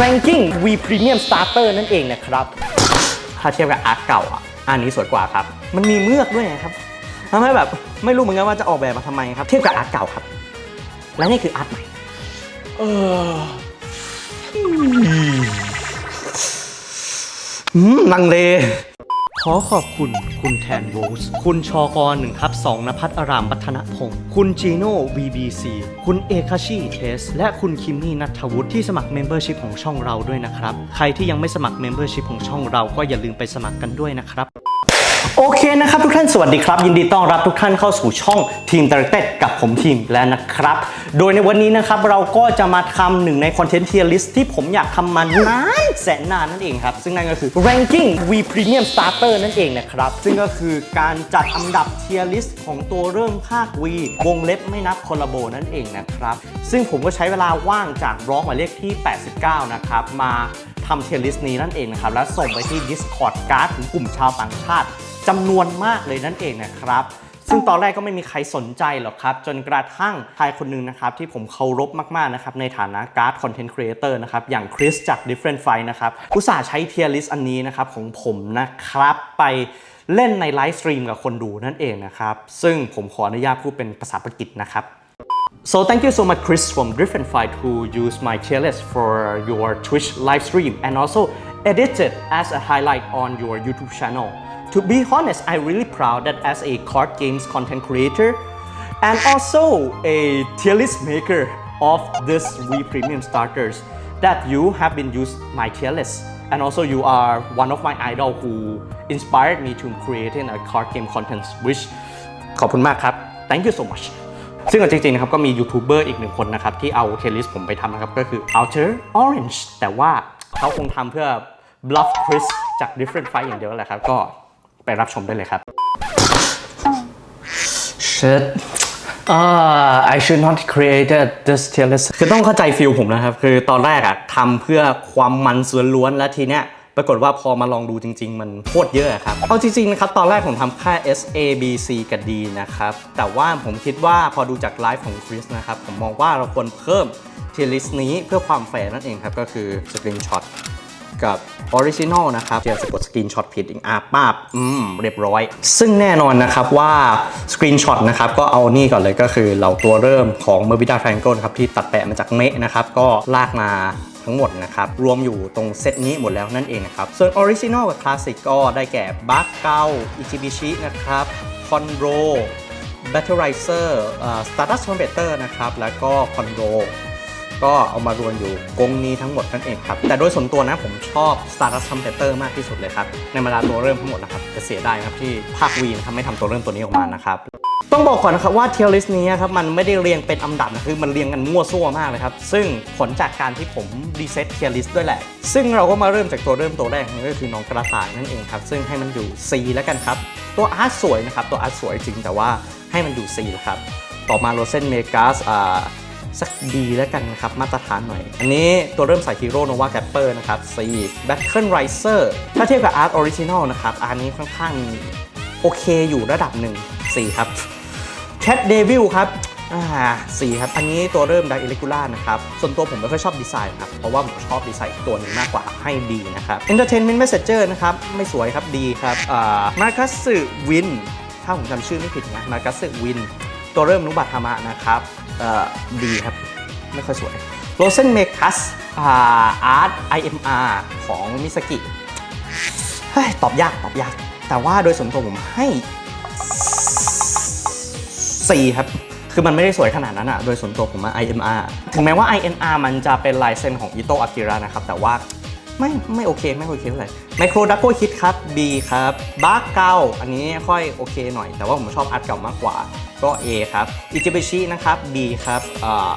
ranking V Premium Starter นั่นเองนะครับ ถ้าเทียบกับอาร์ตเก่าอะอันนี้สวยกว่าครับ มันมีเมือกด้วยนะครับทำให้แบบไม่รู้เหมือนกันว่าจะออกแบบมาทำไมครับ เทียบกับอาร์ตเก่าครับ และนี่คืออาร์ตใหม่เอออืมลังเลข อขอบคุณ คุณแทนโรสคุณชอกรหนึ่งทับสองนภัทรอารามพัฒนพงศ์คุณจีโน่ VBC คุณเอคาชีเทสและคุณคิมมี่นัทวุฒิที่สมัครเมมเบอร์ชิพของช่องเราด้วยนะครับ ใครที่ยังไม่สมัครเมมเบอร์ชิพของช่องเราก็อย่าลืมไปสมัครกันด้วยนะครับ โอเคนะครับทุกท่านสวัสดีครับ ยินดีต้อนรับทุกท่านเข้าสู่ช่องทีม d i r e c t e d กับผมทีมแล้วนะครับ โดยในวันนี้นะครับเราก็จะมาทำหนึ่งในคอนเทนต์เทียร์ลิสที่ผมอยากทำมานานแสนนานนั่นเองครับ ซึ่งนั่นก็คือ ranking V Premium Starter นั่นเองนะครับ ซึ่งก็คือการจัดอันดับเทียร์ลิสของตัวเริ่มภาค V วงเล็บไม่นับคอลลาโบนั่นเองนะครับ ซึ่งผมก็ใช้เวลาว่างจากบล็อกหมายเลขที่ 89 นะครับมาทำเทียร์ลิสนี้นั่นเองนะครับ แล้วส่งไปที่ Discord การ์ดของกลุ่มชาวต่างชาติ จำนวนมากเลยนั่นเองนะครับ ซึ่งตอนแรกก็ไม่มีใครสนใจหรอกครับ จนกระทั่งชายคนหนึ่งนะครับที่ผมเคารพมากๆนะครับในฐานะการ์ดคอนเทนต์ครีเอเตอร์นะครับอย่างคริสจาก Different Fight นะครับอุตส่าห์ใช้เทียร์ลิสต์อันนี้นะครับของผมนะครับไปเล่นในไลฟ์สตรีมกับคนดูนั่นเองนะครับ ซึ่งผมขออนุญาตพูดเป็นภาษาอังกฤษนะครับ So thank you so much, Chris from Drift Fight, who used my tier list for your Twitch live stream and also edited as a highlight on your YouTube channel. To be honest, I'm really proud that as a card games content creator and also a tier list maker of this V Premium starters, that you have been used my tier list. And also you are one of my idol who inspired me to creating a card game content, which ขอบคุณมากครับ thank you so much ซึ่งเอาจริงๆนะครับก็มียูทูบเบอร์อีกหนึ่งคนนะครับ ที่เอาเทลิสผมไปทำนะครับ ก็คือ Outer Orange แต่ว่าเขาคงทำเพื่อ bluff Chris จาก different fight อย่างเดียวแหละครับ ก็ ไปรับชมได้เลยครับ Shit uh, I should not created this tier list คือต้องเข้าใจฟิลผมนะครับ คือตอนแรกอะทำเพื่อความมันส่วนล้วนแล้วทีเนี้ยปรากฏว่าพอมาลองดูจริง ๆ มันโคตรเยอะอะครับ เอาจริงๆนะครับตอนแรกผมทำแค่ S A B C กับ D นะครับ แต่ว่าผมคิดว่าพอดูจากไลฟ์ของคริสนะครับ ผมมองว่าเราควรเพิ่มเทียลิสนี้เพื่อความแฟร์นั่นเองครับ ก็คือสกรีนช็อต กับออริจินอลนะครับจะสะกดสกรีนช็อตผิดอีกอาป้าบอืมเรียบร้อย ซึ่งแน่นอนนะครับว่าสกรีนช็อตนะครับก็เอานี่ก่อนเลยก็คือเหล่าตัวเริ่มของเมอร์บิดาแฟรงโกนครับที่ตัดแปะมาจากเมะนะครับก็ลากมาทั้งหมดนะครับ รวมอยู่ตรงเซตนี้หมดแล้วนั่นเองนะครับ ส่วนออริจินอลกับคลาสสิกก็ได้แก่บัคเกาอิจิบิชินะครับคอนโร Battlerizer สตาร์ดัสคอมเบเตอร์นะครับ แล้วก็คอนโด ก็เอามารวมอยู่กงนี้ทั้งหมดนั่นเองครับ แต่โดยส่วนตัวนะผมชอบ Stardust Trumpeter มากที่สุดเลยครับ ในบรรดาตัวเริ่มทั้งหมดนะครับจะเสียดายครับที่ภาควีนะครับไม่ทำตัวเริ่มตัวนี้ออกมานะครับต้องบอกก่อนนะครับว่าเทียริสนี้ครับมันไม่ได้เรียงเป็นอันดับนะคือมันเรียงกันมั่วซั่วมากเลยครับ ซึ่งผลจากการที่ผมรีเซ็ตเทียริสด้วยแหละ ซึ่งเราก็มาเริ่มจากตัวเริ่มตัวแรกนั่นก็คือน้องกระต่ายนั่นเองครับ ซึ่งให้มันอยู่ C แล้วกันครับ ตัวอาร์ตสวยนะครับ ตัวอาร์ตสวยจริงแต่ว่าให้มันอยู่ C แล้วครับ ต่อมาโรเซนเมกัสอ่า สักดีแล้วกันนะครับ มาตรฐานหน่อย อันนี้ตัวเริ่มใส่ฮีโร่โนวาแกปเปอร์นะครับ C Battle Riser ถ้าเทียบกับ Art Original นอลนะครับอันนี้ค่อนข้างโอเคอยู่ระดับหนึ่ง4ครับ Cat Devil ครับสี่ครับ อันนี้ตัวเริ่มไดอิเลกูล่านะครับ ส่วนตัวผมไม่ค่อยชอบดีไซน์ครับ เพราะว่าผมชอบดีไซน์ตัวหนึ่งมากกว่าให้ดีนะครับ Entertainment Messenger นะครับ ไม่สวยครับดีครับอ่ามาคัสวิน ถ้าผมจำชื่อไม่ผิดนะมาคัสวิน ตัวเริ่มนุบัตธรรมะนะครับ ดีครับ ไม่ค่อยสวยโรเซนเมคัสอ่าอาร์ต IMR ของมิสกิตอบยากตอบยาก แต่ว่าโดยส่วนตัวผมให้ 4 ครับ คือมันไม่ได้สวยขนาดนั้นอะโดยส่วนตัวผมอะ IMR ถึงแม้ว่า INR มันจะเป็นลายเซ็นของอิโตะอากิระนะครับ แต่ว่า ไม่ไม่โอเคไม่โอเคเท่าไหร่ไมโครดักโกคิดครับ B ครับบาร์เกาอันนี้ค่อยโอเคหน่อย แต่ว่าผมชอบอาร์ตเก่ามากกว่า ก็ A ครับอิจิบิชินะครับ B ครับอ่า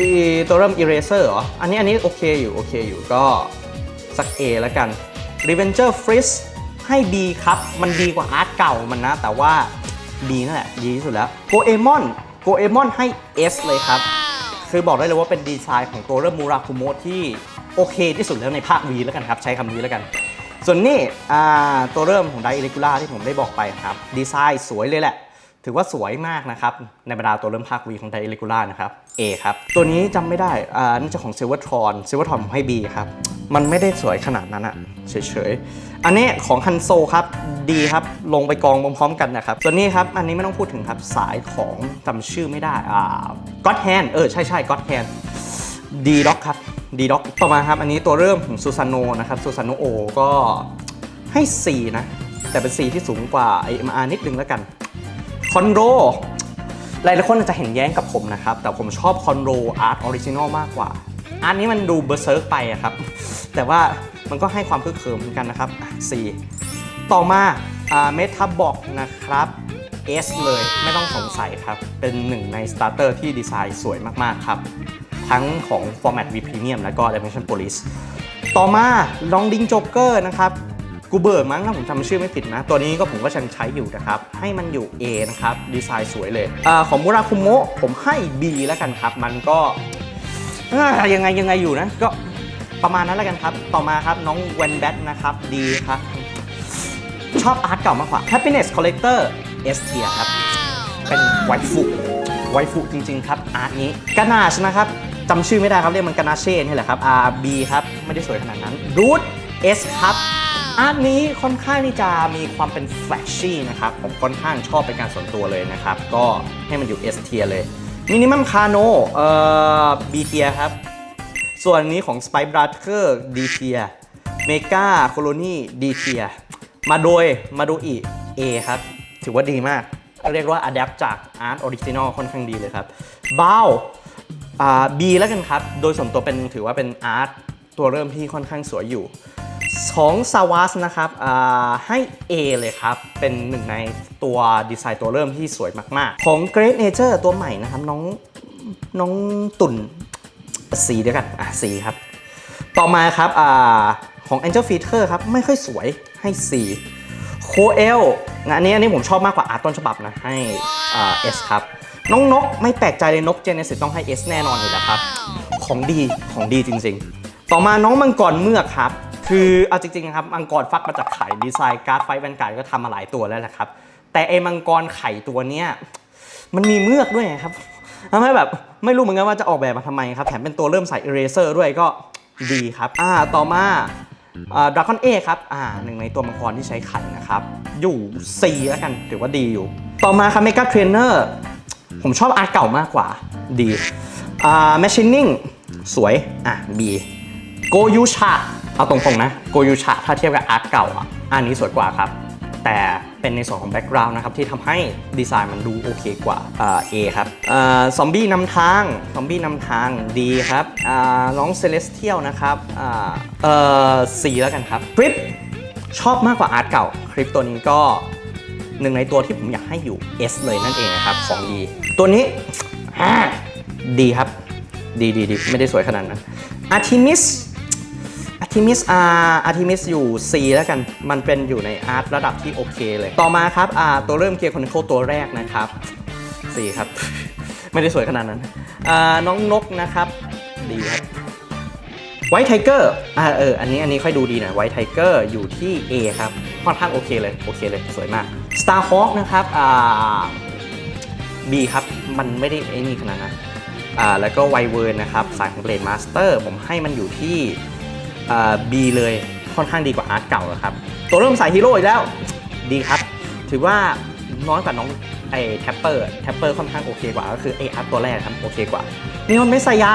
อีตัวเริ่ม Eraser เหรอ อันนี้อันนี้โอเคอยู่โอเคอยู่ก็สัก A แล้วกัน Revenger Freeze ให้ B ครับ มันดีกว่าอาร์ตเก่ามันนะ แต่ว่าดีนั่นแหละดีที่สุดแล้วโกเอมอนโกเอมอนให้ S เลยครับ คือบอกได้เลยว่าเป็นดีไซน์ของตัวเริ่มมูราคุโมะที่โอเคที่สุดแล้วในภาค V แล้วกันครับ ใช้คำนี้แล้วกัน ส่วนนี้อ่ตัวเริ่มของไดเอิเลกูล่าที่ผมได้บอกไปครับ ดีไซน์สวยเลยแหละ ถือว่าสวยมากนะครับ ในบรรดาตัวเริ่มภาค V ของไดเรกูล่านะครับ A ครับ ตัวนี้จำไม่ได้น่าจะของ Silvertron Silvertron ผมให้ B ครับ มันไม่ได้สวยขนาดนั้นอะเฉยๆ อันนี้ของฮันโซครับ D ครับลงไปกองพร้อมๆกันนะครับตัวนี้ครับอันนี้ไม่ต้องพูดถึงครับสายของจำชื่อไม่ได้อ่า God Hand เออใช่ใช่ God Hand ดีด็อกครับดีด็อกต่อมาครับ อันนี้ตัวเริ่มของซูซานโนนะครับซูซานโนโอก็ให้ 4 นะ แต่เป็น 4 ที่สูงกว่า IMR นิดนึงแล้วกันคอนโดหลายๆคนอาจจะเห็นแย้งกับผมนะครับ แต่ผมชอบคอนโดอาร์ตออริจินอลมากกว่าอาร์ตนี้มันดูเบอร์เซิร์กไปอะครับ แต่ว่า มันก็ให้ความพึกเขิมเหมือนกันนะครับอะ4ต่อมาเมทับบอกนะครับ S เลยไม่ต้องสงสัยครับ เป็นหนึ่งในสตาร์เตอร์ที่ดีไซน์สวยมากๆครับ ทั้งของ Format V Premium และก็ Dimension Police ต่อมาลองดิงโจ๊กเกอร์นะครับกูเบิร์มั้งถ้าผมจำชื่อไม่ผิดนะ ตัวนี้ก็ผมก็ยังใช้อยู่นะครับ ให้มันอยู่ A นะครับ ดีไซน์สวยเลยอของมูราคุโมะผมให้ B แล้วกันครับ มันก็ยังไงยังไงอยู่นะก็ ประมาณนั้นแล้วกันครับ ต่อมาครับน้องเวนแบทนะครับดีครับ ชอบอาร์ตเก่ามากกว่า Happiness Collector S tier ครับ เป็นไวฟุไวฟุจริงๆครับ อาร์ตนี้กานาชนะครับจำชื่อไม่ได้ครับ เรียกมันกานาเช่นี่แหละครับ R B ครับ ไม่ได้สวยขนาดนั้น Root S ครับอาร์ตนี้ค่อนข้างที่จะมีความเป็นแฟลชชี่นะครับ ผมค่อนข้างชอบเป็นการส่วนตัวเลยนะครับ ก็ให้มันอยู่ S tier เลย Minimum Cano เอ่อ B tier ครับ ส่วนอันนี้ของ Spy Brother D tier Mega Colony D tier มาโดยมาดูอี A ครับ ถือว่าดีมาก เรียกว่า adapt จาก Art Original ค่อนข้างดีเลยครับบ้าวอ่า B แล้วกันครับ โดยส่วนตัวเป็นถือว่าเป็น Art ตัวเริ่มที่ค่อนข้างสวยอยู่ของซาวาสนะครับอ่าให้ A เลยครับ เป็นหนึ่งในตัวดีไซน์ตัวเริ่มที่สวยมาก ๆ ของ Great Nature ตัวใหม่นะครับ น้องน้องตุ่น สีเดียวกันอะสีครับ ต่อมาครับอ่าของ Angel Feature ครับ ไม่ค่อยสวยให้4โคเอลงานนี้อันนี้ผมชอบมากกว่าอาร์ตต้นฉบับนะ ให้อ่า S ครับ น้องนกไม่แปลกใจเลยนกเจเนซิสต้องให้ S แน่นอนอยู่แล้วครับ ของดีของดีจริง ๆ ต่อมาน้องมังกรเมือกครับ คือเอาจริงๆนะครับมังกรฟักมาจากไข่ดีไซน์การ์ดไฟแวนการ์ดก็ทำมาหลายตัวแล้วแหละครับ แต่ไอ้มังกรไข่ตัวเนี้ยมันมีเมือกด้วยครับ ทำให้แบบไม่รู้เหมือนกันว่าจะออกแบบมาทำไมครับ แถมเป็นตัวเริ่มใส่เอเรเซอร์ด้วยก็ดีครับ อ่า ต่อมาดราก้อนเอครับ อ่าหนึ่งในตัวมังกรที่ใช้ไข่นะครับ อยู่ C แล้วกัน ถือว่าดีอยู่ ต่อมาครับเมกาเทรนเนอร์ ผมชอบอาร์ตเก่ามากกว่า ดี อ่าแมชชีนนิ่ง สวย อะ B โกยูชะเอาตรงๆนะ โกยูชะถ้าเทียบกับอาร์ตเก่าอะอันนี้สวยกว่าครับ แต่ เป็นในส่วนของแบ็กกราวน์นะครับที่ทำให้ดีไซน์มันดูโอเคกว่าเอ A ครับซอมบี้นำทางซอมบี้นำทางดีครับน้องเซเลสเทียลนะครับอ่าเอ่อ C แล้วกันครับคลิปชอบมากกว่าอาร์ตเก่าคลิปตัวนี้ก็หนึ่งในตัวที่ผมอยากให้อยู่ S เลยนั่นเองนะครับของดีตัวนี้ดีครับ ดีดีดีไม่ได้สวยขนาดนั้น Artemis Artemis R Artemis อธิมิสอาอธิมิสอยู่ C แล้วกัน มันเป็นอยู่ในอาร์ตระดับที่โอเคเลย ต่อมาครับอ่าตัวเริ่มเกียร์คอนโทรตัวแรกนะครับ C ครับ ไม่ได้สวยขนาดนั้นอ่าน้องนกนะครับ ดีครับไวท์ไทเกอร์อ่าเออ อันนี้อันนี้ค่อยดูดีหน่อยไวท์ไทเกอร์อยู่ที่ A ครับ ค่อนข้างโอเคเลย โอเคเลย สวยมาก Starhawk นะครับอ่า B ครับ มันไม่ได้ไอ้นี่ขนาดนั้นอ่าแล้วก็ไวเวิร์นนะครับ สายของ Blade Master ผมให้มันอยู่ที่ B เลยค่อนข้างดีกว่าอาร์ตเก่าครับ ตัวเริ่มสายฮีโร่อีกแล้วดีครับ ถือว่าน้อยกว่าน้องไอ้แทปเปอร์แทปเปอร์ค่อนข้างโอเคกว่าก็คือไอ้อาร์ตตัวแรกครับโอเคกว่านีออนเมสยา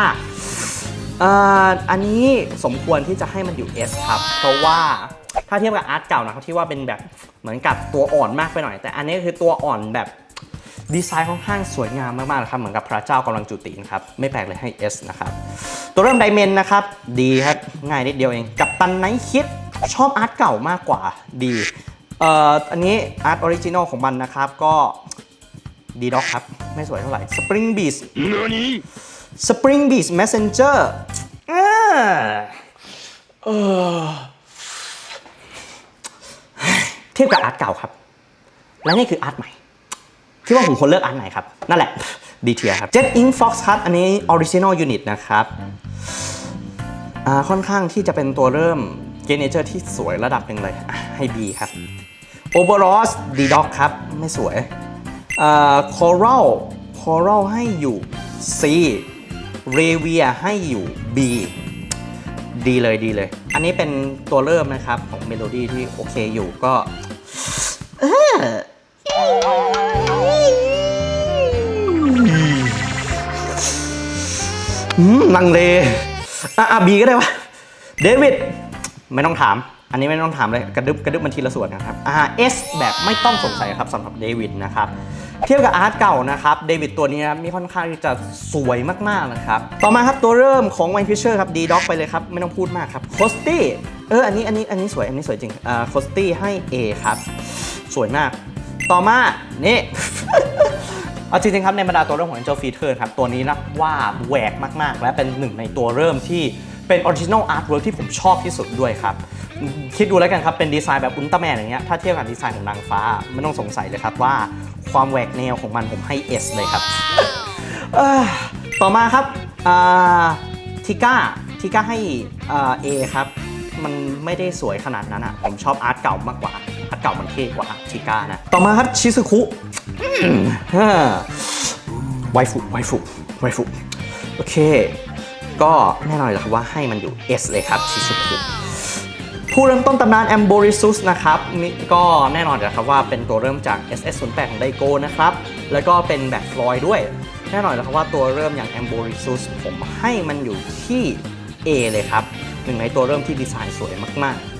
อ่าอันนี้สมควรที่จะให้มันอยู่ S ครับ เพราะว่าถ้าเทียบกับอาร์ตเก่านะครับที่ว่าเป็นแบบเหมือนกับตัวอ่อนมากไปหน่อย แต่อันนี้คือตัวอ่อนแบบดีไซน์ค่อนข้างสวยงามมากๆนะครับเหมือนกับพระเจ้ากำลังจุตินครับ ไม่แปลกเลยให้ S นะครับ ตัวเริ่มไดเมนนะครับ ดีครับ ง่ายนิดเดียวเอง กับตันไนคิด ชอบอาร์ตเก่ามากกว่าดีเอ่ออันนี้อาร์ตออริจินอลของมันนะครับ ก็ดีด็อกครับ ไม่สวยเท่าไหร่ Spring Beast Spring Beast Messenger อ่าเออเทียบกับอาร์ตเก่าครับ และนี่คืออาร์ตใหม่คิดว่าผมควรเลือกอาร์ตไหนครับ นั่นแหละ ดีเทียครับ Jet Ink Fox ครับอันนี้ Original Unit นะครับอ่า ค่อนข้างที่จะเป็นตัวเริ่มเกเนเจอร์ที่สวยระดับหนึ่งเลยให้ B ครับ Overloss D Dog ครับ ไม่สวยอ่า coral coral ให้อยู่ C revia ให้อยู่ B ดีเลยดีเลย อันนี้เป็นตัวเริ่มนะครับของเมโลดี้ที่โอเคอยู่ก็อืมลังเล อะอะบีก็ได้วะเดวิดไม่ต้องถาม อันนี้ไม่ต้องถามเลยกระดึบกระดึบมันทีละส่วนนะครับอ่า S แบบไม่ต้องสงสัยครับสำหรับเดวิดนะครับเทียบกับอาร์ตเก่านะครับเดวิดตัวนี้นะมีค่อนข้างที่จะสวยมากๆนะครับต่อมาครับตัวเริ่มของไวน์ฟิชเชอร์ครับดีด็อกไปเลยครับ ไม่ต้องพูดมากครับโคสตี้เอออันนี้อันนี้อันนี้สวยอันนี้สวยจริงอ่าโคสตี้ให้ A ครับ สวยมาก ต่อมานี่ เอาจริงๆครับในบรรดาตัวเริ่มของ Angel Feature ครับตัวนี้นะว่าแหวกมากๆ และเป็นหนึ่งในตัวเริ่มที่เป็นออริจิน l ลอาร์ตเวิร์ที่ผมชอบที่สุดด้วยครับ คิดดูแล้วกันครับ เป็นดีไซน์แบบอุลตร้าแมนอย่างเงี้ยถ้าเทียบกับดีไซน์ของนางฟ้า ไม่ต้องสงสัยเลยครับว่าความแหวกแนวของมันผมให้ S เลยครับ ต่อมาครับทิก้าทิก้าให้อ่า A ครับ มันไม่ได้สวยขนาดนั้นอะผมชอบอาร์ตเก่ามากกว่าอาร์ตเก่ามันเท่กว่าทิก้านะ ต่อมาครับชิซุคุ ไวฟุไวฟุไวฟุโอเค ก็แน่นอนเลยครับว่าให้มันอยู่ S เลยครับชิซุคุผู้เริ่มต้นตำนานแอมโบริซุสนะครับนี่ก็แน่นอนอยู่แล้วครับว่าเป็นตัวเริ่มจาก SS08 ของไดโกนะครับ แล้วก็เป็นแบบฟลอยด์ด้วย แน่นอนแล้วครับว่าตัวเริ่มอย่างแอมโบริซุสผมให้มันอยู่ที่ A เลยครับ หนึ่งในตัวเริ่มที่ดีไซน์สวยมากๆ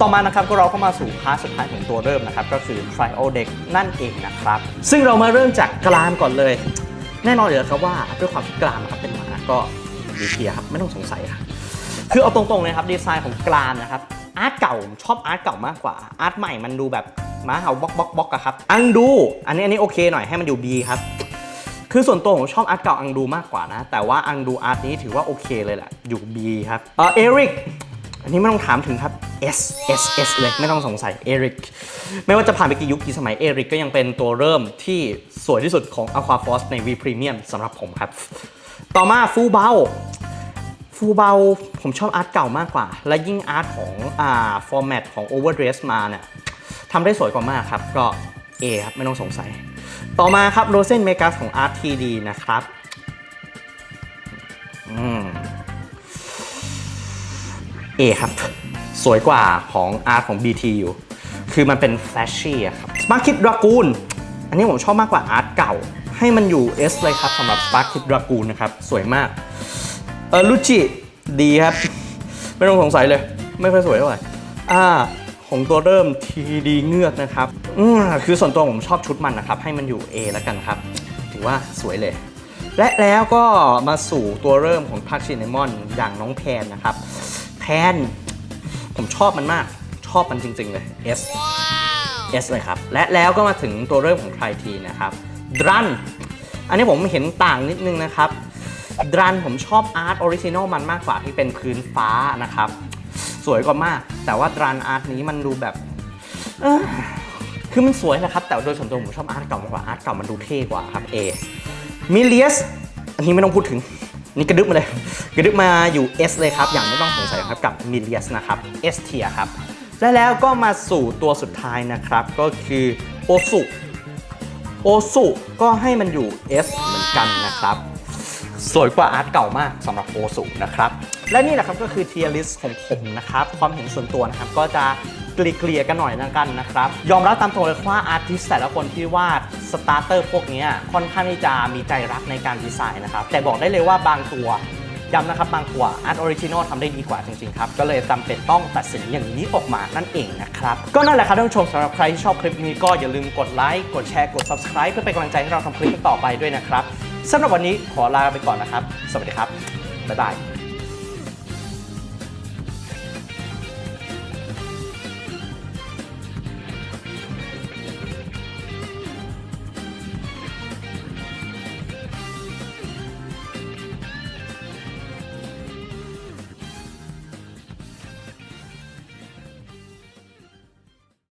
ต่อมานะครับก็เราก็มาสู่พาร์ทสุดท้ายของตัวเริ่มนะครับ ก็คือ Cryo Deck นั่นเองนะครับ ซึ่งเรามาเริ่มจากกรามก่อนเลย แน่นอนอยู่แล้วครับว่าด้วยความที่กรามนะครับเป็นหมาก็ดีเทียครับไม่ต้องสงสัยครับคือเอาตรงๆเลยครับดีไซน์ของกรามนะครับอาร์ตเก่าชอบอาร์ตเก่ามากกว่าอาร์ตใหม่มันดูแบบหมาเห่าบล็อกบล็อกบล็อกอะครับอังดู อันนี้อันนี้โอเคหน่อยให้มันอยู่ B ครับคือส่วนตัวผมชอบอาร์ตเก่าอังดูมากกว่านะ แต่ว่าอังดูอาร์ตนี้ถือว่าโอเคเลยแหละอยู่ B ครับเออเอริก อันนี้ไม่ต้องถามถึงครับ S S S เลยไม่ต้องสงสัยเอริกไม่ว่าจะผ่านไปกี่ยุคกี่สมัยเอริกก็ยังเป็นตัวเริ่มที่สวยที่สุดของ Aqua Force ใน V Premium สำหรับผมครับ ต่อมาฟูเบาฟูเบาผมชอบอาร์ตเก่ามากกว่า และยิ่งอาร์ตของอ่าฟอร์แมตของ Overdress มาเนี่ยทำได้สวยกว่ามากครับ ก็ A ครับ ไม่ต้องสงสัย ต่อมาครับ r o s e n Megas ของ RTD นะครับ A ครับ สวยกว่าของอาร์ตของ BT อยู่ คือมันเป็นแฟชชี่อะครับ Spark Kid Dragoon อันนี้ผมชอบมากกว่าอาร์ตเก่า ให้มันอยู่ S เลยครับสำหรับ Spark Kid Dragoon นะครับ สวยมาก เออลูจิดีครับ ไม่ต้องสงสัยเลย ไม่ค่อยสวยเท่าไหร่อ่าของตัวเริ่มทีดีเงือกนะครับ อืคือส่วนตัวผมชอบชุดมันนะครับ ให้มันอยู่ A แล้วกันครับ ถือว่าสวยเลย และแล้วก็มาสู่ตัวเริ่มของทักชินมอนอย่างน้องแพนนะครับ แพนผมชอบมันมาก ชอบมันจริง ๆ เลย S S เลยครับ และแล้วก็มาถึงตัวเริ่มของไททีนะครับดรันอันนี้ผมเห็นต่างนิดนึงนะครับดรันผมชอบอาร์ตออริจินอลมันมากกว่าที่เป็นพื้นฟ้านะครับ สวยกว่ามาก แต่ว่าดรันอาร์ตนี้มันดูแบบเอ้อคือมันสวยนะครับ แต่โดยส่วนตัวผมชอบอาร์ตเก่ามากกว่าอาร์ตเก่ามันดูเท่กว่าครับ A มิเลียสอันนี้ไม่ต้องพูดถึง นี่กระดึบมาเลย กระดึบมาอยู่ S เลยครับ อย่างไม่ต้องสงสัยครับกับมิเลียสนะครับ S เทียครับและแล้วก็มาสู่ตัวสุดท้ายนะครับ ก็คือโอสุโอสุก็ให้มันอยู่ S เหมือนกันนะครับ สวยกว่าอาร์ตเก่ามากสำหรับโอสุนะครับ และนี่แหละครับก็คือเทียร์ลิสของผมนะครับ ความเห็นส่วนตัวนะครับ ก็จะเกลี่ยๆกันหน่อยนะกันนะครับ ยอมรับตามตรงเลยว่าอาร์ติสแต่ละคนที่วาดสตาร์เตอร์พวกนี้ค่อนข้างที่จะมีใจรักในการดีไซน์นะครับ แต่บอกได้เลยว่าบางตัวย้ำนะครับบางตัวอาร์ตออริจินอลทำได้ดีกว่าจริงๆครับ ก็เลยจำเป็นต้องตัดสินอย่างนี้ออกมานั่นเองนะครับ ก็นั่นแหละครับท่านผู้ชมสำหรับใครที่ชอบคลิปนี้ก็อย่าลืมกดไลค์กดแชร์กด subscribe เพื่อเป็นกำลังใจให้เราทำคลิปต่อไปด้วยนะครับสำหรับวันนี้ขอลาไปก่อนนะครับ สวัสดีครับบ๊ายบาย